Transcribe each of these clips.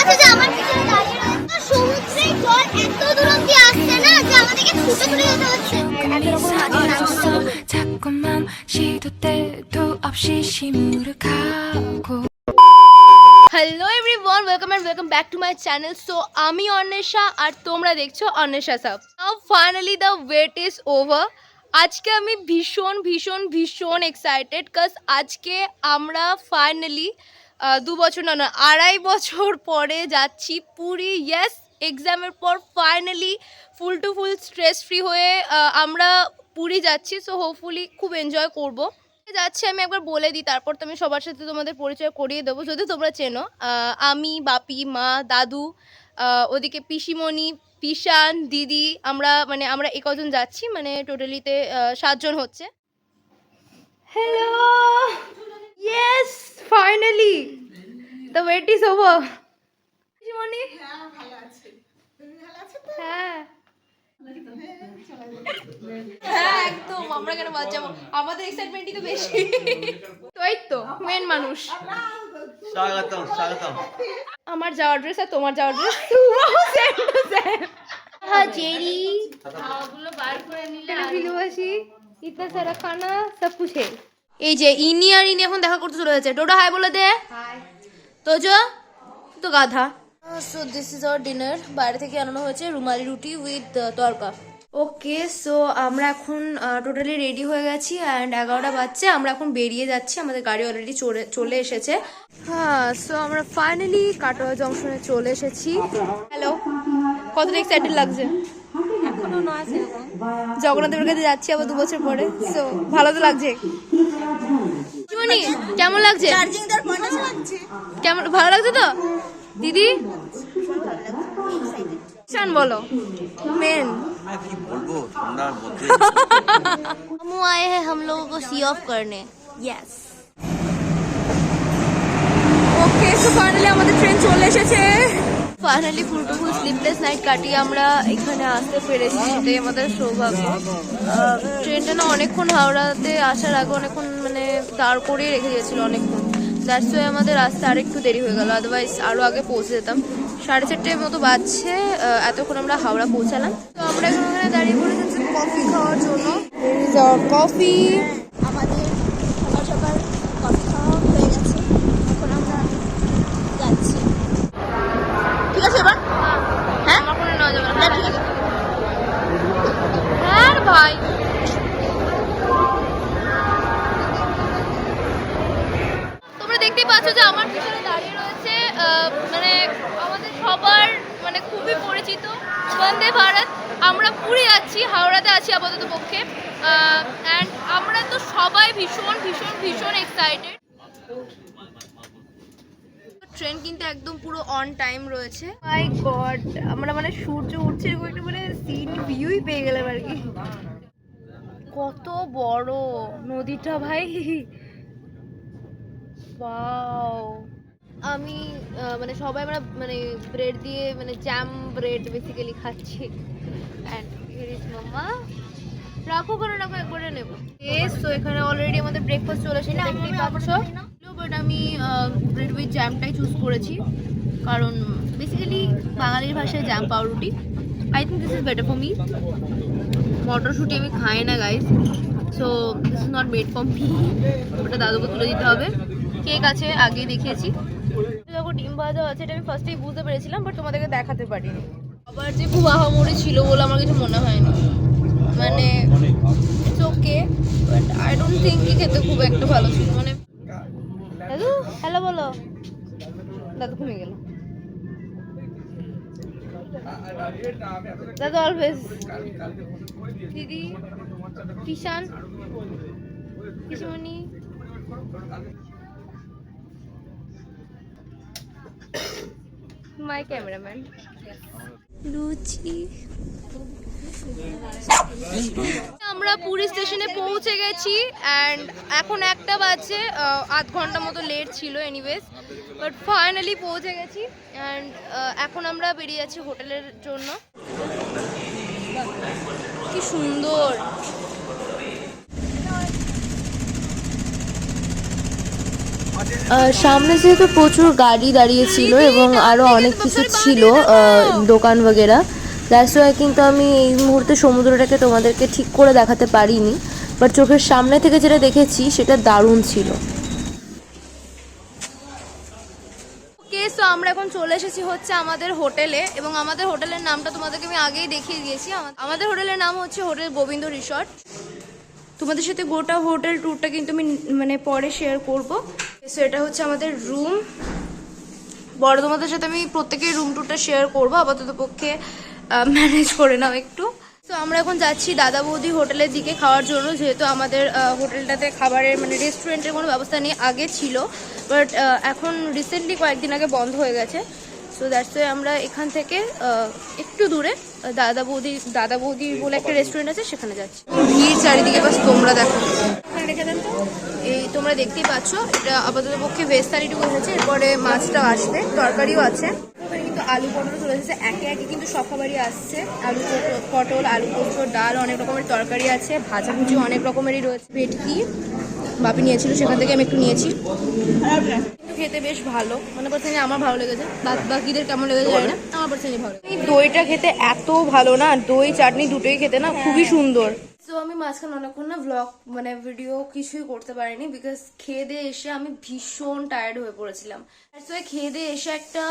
পাচ্ছ যে আমার পিছনে দাঁড়িয়ে রয়েছে সমুদ্রের জল এত দূর অব্দি আসছে না যে আমাদেরকে ছুটে ছুটে যেতে হচ্ছে এত রকম মাছের নাম 어렸어 자꾸만 시도 때도 없이 시무룩하고 hello everyone welcome and welcome back to my channel so আমি অন্বেষা আর তোমরা দেখছো Anwesha sub now finally the wait is over আজকে আমি ভীষণ ভীষণ ভীষণ এক্সাইটেড কাজ আজকে আমরা ফাইনালি দু বছর না না, আড়াই বছর পরে যাচ্ছি পুরী। ইয়েস এক্সামের পর finally full to full stress free হয়ে আমরা পুরী যাচ্ছি সো হোপফুলি খুব এনজয় করব। যাচ্ছি, আমি একবার বলে দিই, তারপর তো আমি সবার সাথে তোমাদের পরিচয় করিয়ে দেবো। যদি তোমরা চেনো আমি, বাপি, মা, দাদু ওদিকে পিসিমণি পিসান দিদি, আমরা মানে আমরা এ কজন যাচ্ছি মানে টোটালিতে সাতজন হচ্ছে। Hello yes finally the wait is over পিসিমণি হ্যাঁ হ্যাঁ। একদম। আমরা কেন বাদ যাব? আমাদের এক্সাইটমেন্টই তো বেশি। তো এই তো মেন মানুষ। স্বাগতম স্বাগতম। আমার যাওয়ার ড্রেস আর তোমার যাওয়ার ড্রেস সেম টু সেম হ্যাঁ জেরি। ভালোবাসি ইতনা সারা খানা সব কুছ है এই যে ইনি আর ইনি এখন দেখা করতে চলে যাচ্ছে। টোটো হাই বলে দে। তো যো তো গাধা। So this is our dinner বাইরে থেকে আনানো হয়েছে rumali roti with tarka. Okay so আমরা এখন টোটালি রেডি হয়ে গেছি অ্যান্ড এগারোটা বাজছে। আমরা এখন বেরিয়ে যাচ্ছি। আমাদের গাড়ি অলরেডি চলে চলে এসেছে। হ্যাঁ সো আমরা ফাইনালি কাটোয়া জংশনে চলে এসেছি। হ্যালো কতটা এক্সাইটেড লাগছে? জগন্নাথের কাছে যাচ্ছি আবার দু বছর পরে। সো ভালো তো লাগছে। জীবনী কেমন লাগছে চার্জিং দেওয়ার পয়েন্ট আছে লাগছে কেমন ভালো লাগছে তো দিদি শান বলো মেন কি বলবো ঠান্ডার মধ্যে हम आए हैं हम लोगों को सी ऑफ करने यस ওকে সো ফাইনালি আমাদের ট্রেন চলে এসেছে finally full to full sleepless night কাটিয়ে আমরা এখানে আসতে পেরেছি সেটাই আমাদের সৌভাগ্য আহ, ট্রেনটা না অনেকক্ষণ হাওড়াতে আসার আগে অনেকক্ষণ মানে দাঁড় করিয়ে রেখে দিয়েছিল অনেকক্ষণ। দ্যাটস ওয়াই আমাদের আসতে আরেকটু দেরি হয়ে গেল। আদারওয়াইজ আরও আগে পৌঁছে যেতাম। সাড়ে চারটের মতো বাজছে এতক্ষণ আমরা হাওড়া পৌঁছালাম। তো আমরা এখন ওখানে দাঁড়িয়ে পড়েছি কফি খাওয়ার জন্য। কফি দেখতেই পাচ্ছ যে আমার পিছনে দাঁড়িয়ে রয়েছে মানে আমাদের সবার মানে খুবই পরিচিত। বন্দে ভারত, আমরা পুরী যাচ্ছি, হাওড়াতে আছি আপাতত পক্ষে। অ্যান্ড আমরা তো সবাই ভীষণ ভীষণ ভীষণ এক্সাইটেড ট্রেন কিন্তু একদম পুরো অন টাইম রয়েছে। মাই গড আমরা মানে সূর্য উঠছে এরকম একটা মানে সিন ভিউই পেয়ে গেলাম আর কি। কত বড় নদীটা ভাই। ওয়াও আমি মানে সবাই আমরা মানে ব্রেড দিয়ে মানে জ্যাম ব্রেড বেসিক্যালি খাচ্ছি। অ্যান্ড হিয়ার ইজ মাম্মা রাখো করে রাখো একবারে নেব। এস তো এখানে অলরেডি আমাদের ব্রেকফাস্ট চলে এসেছে দেখতেই পাচ্ছ। বাট আমি ব্রেড উইথ জ্যামটাই চুজ করেছি। কারণ বেসিক্যালি বাঙালির ভাষায় জ্যাম পাউরুটি। I think this is better for me মটরশুঁটি আমি খাই না guys so this is not made for me ওটা দাদুকে তুলে দিতে হবে। কেক আছে আগে দেখিয়েছি। যখন ডিম ভাজা আছে, এটা আমি ফার্স্টেই বুঝতে পেরেছিলাম বাট তোমাদেরকে দেখাতে পারিনি। আবার যে খুব আহামরি ছিল বলে আমার কিছু মনে হয়নি। মানে okay but I don't think খেতে খুব একটা ভালো ছিল। মানে দাদু হ্যালো বলো। দাদু ঘুমিয়ে গেল। দাদু অলওয়েজ দিদি, কিষান, কিশমণি। মাই ক্যামেরাম্যান লুচি। আমরা পুরী স্টেশনে পৌঁছে গেছি অ্যান্ড এখন একটা বাজে আধ ঘণ্টা মতো লেট ছিল এনিওয়েজ বাট ফাইনালি পৌঁছে গেছি অ্যান্ড এখন আমরা বেরিয়ে যাচ্ছি হোটেলের জন্য। কি সুন্দর! সামনে যেহেতু প্রচুর গাড়ি দাঁড়িয়ে ছিল এবং আরও অনেক কিছু ছিল দোকান বগেরা দ্যাটস ওয়াই কিন্তু আমি এই মুহূর্তে সমুদ্রটাকে তোমাদেরকে ঠিক করে দেখাতে পারিনি বাট চোখের সামনে থেকে যেটা দেখেছি, সেটা দারুণ ছিল। আমরা এখন চলে এসেছি হচ্ছে আমাদের হোটেলে, এবং আমাদের হোটেলের নামটা তোমাদেরকে আমি আগেই দেখিয়ে দিয়েছি। আমাদের হোটেলের নাম হচ্ছে হোটেল গোবিন্দ রিসর্ট। তোমাদের সাথে গোটা হোটেল ট্যুরটা কিন্তু আমি মানে পরে শেয়ার করব। সো এটা হচ্ছে আমাদের রুম বড় তোমাদের সাথে আমি প্রত্যেকের রুম ট্যুরটা শেয়ার করব, আপাতত পক্ষে ম্যানেজ করে নাও একটু। তো আমরা এখন যাচ্ছি দাদা বৌদি হোটেলের দিকে খাওয়ার জন্য, যেহেতু আমাদের হোটেলটাতে খাবারের মানে রেস্টুরেন্টের কোনো ব্যবস্থা নেই, আগে ছিল। বাট এখন রিসেন্টলি কয়েকদিন আগে বন্ধ হয়ে গেছে। সো দ্যাটস ওয়াই আমরা এখান থেকে একটু দূরে দাদা বৌদি দাদা বৌদি বলে একটা রেস্টুরেন্ট আছে, সেখানে যাচ্ছি। ভিড় চারিদিকে বাস তোমরা দেখো। এই তোমরা দেখতেই পাচ্ছ, এটা আপাতত পক্ষে ভেজ থালিটুকু হয়েছে, এরপরে মাছটাও আসবে, তরকারিও আছে। কিন্তু আলু পটল চলে এসেছে, একে একে কিন্তু সব খাবারই আসছে। আলু পটল আলু পোস্ত, ডাল, অনেক রকমের তরকারি আছে ভাজাভুজি অনেক রকমেরই রয়েছে। ভেটকি বাপি নিয়েছিল, সেখান থেকে আমি একটু নিয়েছি। খেতে বেশ ভালো। মানে পার্সেন্টলি আমার ভালো লেগেছে। বাদ বাকিদের কেমন লেগেছে জানি না। আমার পার্সেন্টলি ভালো এই দইটা খেতে এত ভালো না দই চাটনি দুটোই খেতে না খুবই সুন্দর। তো আমি মাঝখানে অনেকক্ষণ না ব্লগ মানে ভিডিও কিছুই করতে পারিনি বিকজ খেয়ে দিয়ে এসে আমি ভীষণ টায়ার্ড হয়ে পড়েছিলাম। সো খেয়ে দিয়ে এসে একটা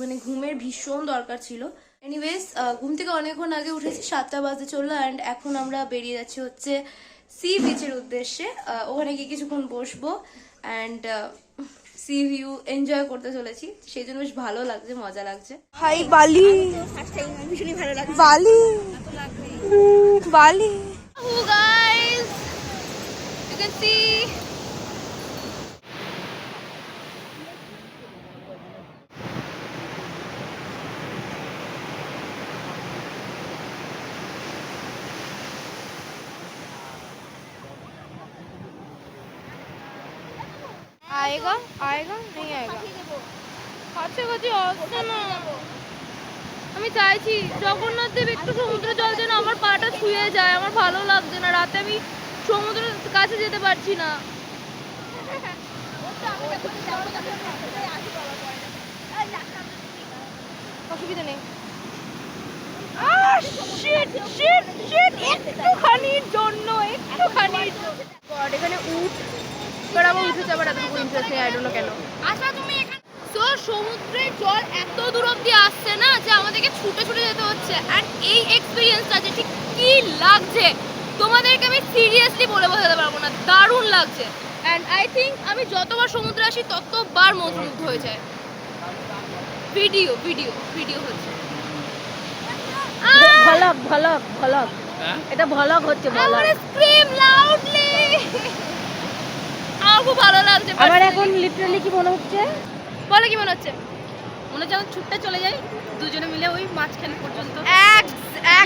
মানে ঘুমের ভীষণ দরকার ছিল। এনিওয়েজ ঘুম থেকে অনেকক্ষণ আগে উঠেছি সাতটা বাজে চলল অ্যান্ড এখন আমরা বেরিয়ে যাচ্ছি হচ্ছে সি বিচের উদ্দেশ্যে। ওখানে গিয়ে কিছুক্ষণ বসবো অ্যান্ড সি ভিউ এনজয় করতে চলেছি। সেই জন্য বেশ ভালো লাগছে মজা লাগছে। হাই বালি। ভীষণই ভালো লাগছে বালি। বালি। Who guys. You can see आएगा आएगा नहीं आएगा কাছাকাছি আসছে না আমি চাইছি জগন্নাথ দেব একটু সমুদ্র জল যেন আমার পাটা ছুঁয়ে যায় আমার ভালো লাগছে না রাতে আমি সমুদ্রের কাছে যেতে পারছি না অসুবিধা নেই আহ, shit, shit, shit, একটুখানির জন্য একটুখানির জন্য। God, এখানে উঠ বাট আমার উঠেছে আবার এতটুকু ইন্টারেস্ট নেই আই ডোন্ট নো কেন? আচ্ছা তুমি এখানে তো সমুদ্রের জল এত দূর অব্দি আসছে না যে আমাদেরকে ছুটে ছুটে যেতে হচ্ছে। অ্যান্ড এই এক্সপিরিয়েন্সটা যে ঠিক কি লাগছে তোমাদেরকে আমি সিরিয়াসলি বলে বোঝাতে পারব না দারুণ লাগছে। অ্যান্ড আই থিঙ্ক আমি যতবার সমুদ্রে আসি ততবার মন্ত্রমুগ্ধ হয়ে যায়। ভিডিও ভিডিও ভিডিও হচ্ছে। ভলক ভলক ভলক এটা ভলক হচ্ছে ভলক loudly. আমার খুব ভালো লাগছে আমার এখন লিটারালি কি মনে হচ্ছে? বলো কি মনে হচ্ছে? মনে হচ্ছে আমার ছুটতে চলে যাই দুজনে মিলে ওই মাঝখানে পর্যন্ত।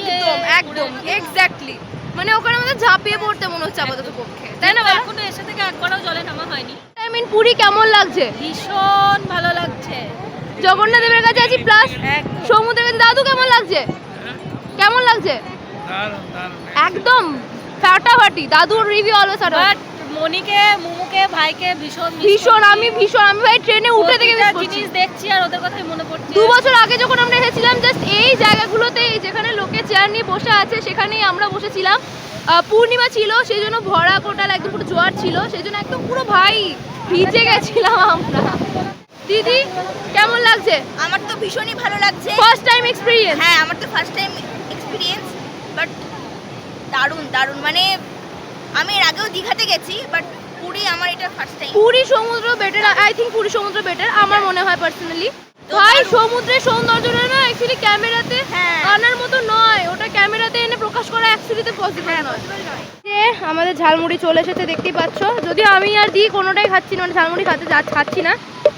একদম একদম এক্স্যাক্টলি মানে ওখানে আমাদের ঝাঁপিয়ে পড়তে মনে হচ্ছে আপাতত পক্ষে তাই না এখনও এসে থেকে একবারও জলে নামা হয়নি। আই মিন পুরী কেমন লাগছে? ভীষণ ভালো লাগছে। জগন্নাথ দেবের কাছে আছি প্লাস সমুদ্রের কাছে। দাদু কেমন লাগছে? কেমন লাগছে? একদম ফাটাফাটি। দাদুর রিভিউ অলওয়েজ বাট মনিকে মুমুকে ভাইকে ভীষণ ভীষণ আমি ভীষণ আমি ভাই ট্রেনে উঠে থেকে জিনিস দেখছি আর ওদের কথাই মনে পড়ছে। দু বছর আগে যখন আমরা এসেছিলাম জাস্ট এই জায়গাগুলোতে যেখানে লোকে চেয়ার নিয়ে বসে আছে সেখানেই আমরা বসেছিলাম। পূর্ণিমা ছিল সেই জন্য ভরা কোটাল একদম পুরো জোয়ার ছিল সেই জন্য একদম পুরো ভাই ভিজে গেছিলাম আমরা। দিদি কেমন লাগছে? আমার তো ভীষণই ভালো লাগছে। ফার্স্ট টাইম এক্সপিরিয়েন্স হ্যাঁ আমার তো ফার্স্ট টাইম এক্সপিরিয়েন্স বাট দারুণ দারুণ। মানে আমি এর আগেও দীঘাতে গেছি বাট পুরী আমার এটা ফার্স্ট টাইম পুরী সমুদ্র বেটার আই থিঙ্ক পুরী সমুদ্র বেটার আমার মনে হয় পার্সোনালি ভাই সমুদ্রের সৌন্দর্যটা না অ্যাকচুয়ালি ক্যামেরাতে। আনার মতো নয় ওটা ক্যামেরাতে এনে প্রকাশ করা অ্যাকচুয়ালিতে পসিবল নয়। যে আমাদের ঝালমুড়ি চলে এসেছে দেখতেই পাচ্ছ। যদিও আমি আর দি কোনোটাই খাচ্ছি না মানে ঝালমুড়ি খাতে খাচ্ছি না।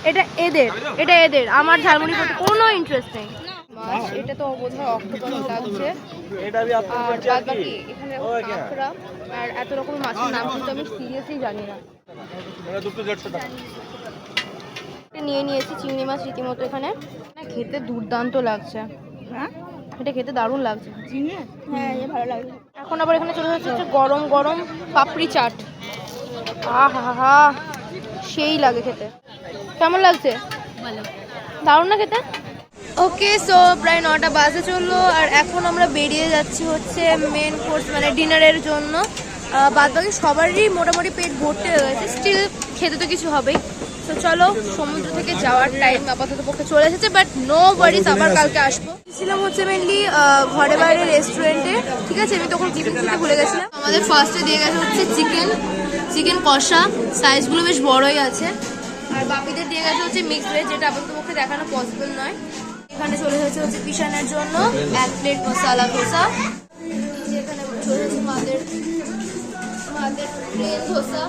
এটা এদের এটা এদের আমার ঝালমুড়ি কোনো ইন্টারেস্ট নেই। মাছ এটা তো বোধহয় অক্টোপাস লাগছে আর বাদ বাকি এখানে কাঁকড়া আর এত রকম মাছের নাম কিন্তু আমি সিরিয়াসলি জানি না। এটা নিয়ে নিয়েছি চিংড়ি মাছ রীতিমতো এখানে। খেতে দুর্দান্ত লাগছে। হ্যাঁ? এটা খেতে দারুণ লাগছে। হ্যাঁ ভালো লাগছে এখন আবার এখানে চলে যাচ্ছে হচ্ছে গরম গরম পাপড়ি চাট। আহা হা সেই লাগে খেতে। কেমন লাগছে? ভালো। দারুণ না খেতে? ওকে সো প্রায় নটা বাজে চলল, আর এখন আমরা বেরিয়ে যাচ্ছি হচ্ছে মেন কোর্স মানে ডিনারের জন্য। বাদ বাকি সবারই মোটামুটি পেট ভর্তি হয়ে গেছে স্টিল খেতে তো কিছু হবেই। তো চলো, সমুদ্র থেকে যাওয়ার টাইম আপাতত পক্ষে চলে এসেছে বাট নো ওয়ারিজ আবার কালকে আসব। ছিলাম হচ্ছে মেনলি ঘরে বাইরে রেস্টুরেন্টে ঠিক আছে? আমি তখন টিফিন খেতে ভুলে গেছিলাম। আমাদের ফার্স্টে দিয়ে গেছে হচ্ছে চিকেন চিকেন কষা সাইজগুলো বেশ বড়ই আছে। আর বাপিদের দিয়ে গেছে হচ্ছে মিক্স ভেজ যেটা আপাতত পক্ষে দেখানো পসিবল নয়। এখানে চলে এসেছে হচ্ছে পিসানের জন্য এক প্লেট মশলা ধোসা। এখানে চলে এসেছে মাদের মাদের প্লেন ধোসা।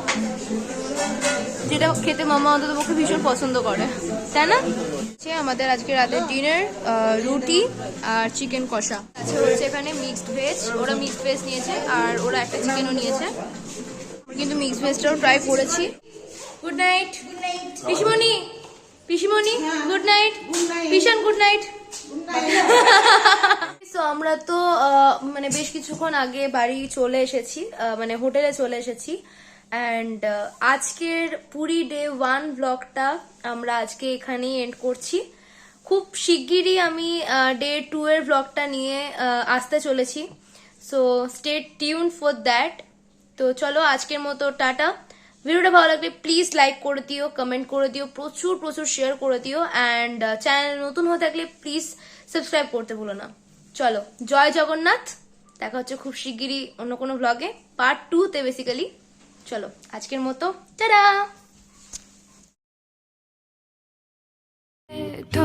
যেটা খেতে মামা অন্তত পক্ষে ভীষণ পছন্দ করে তাই না? হচ্ছে আমাদের আজকে রাতের ডিনার রুটি আর চিকেন কষা। আছে হচ্ছে এখানে মিক্সড ভেজ ওরা মিক্সড ভেজ নিয়েছে আর ওরা একটা চিকেনও নিয়েছে। কিন্তু মিক্সড ভেজটাও ট্রাই করেছি। গুড নাইট পিসিমণি! পিসিমণি গুড নাইট পিসান গুড নাইট তো আমরা তো মানে বেশ কিছুক্ষণ আগে বাড়ি চলে এসেছি মানে হোটেলে চলে এসেছি। অ্যান্ড আজকের পুরী ডে ওয়ান ব্লগটা আমরা আজকে এখানেই এন্ড করছি। খুব শিগগিরই আমি ডে টু এর ব্লগটা নিয়ে আসতে চলেছি। So stay tuned for that তো চলো আজকের মতো টাটা। ভিডিওটা ভালো লাগলে প্লিজ লাইক করে দিও কমেন্ট করে দিও, প্রচুর প্রচুর শেয়ার করে দিও অ্যান্ড চ্যানেল uh, নতুন হয়ে থাকলে প্লিজ সাবস্ক্রাইব করতে ভুলো না। চলো, জয় জগন্নাথ। দেখা হচ্ছে খুব শিগগিরই অন্য কোনো ব্লগে পার্ট টু তে বেসিক্যালি চলো, আজকের মতো। টাটা তো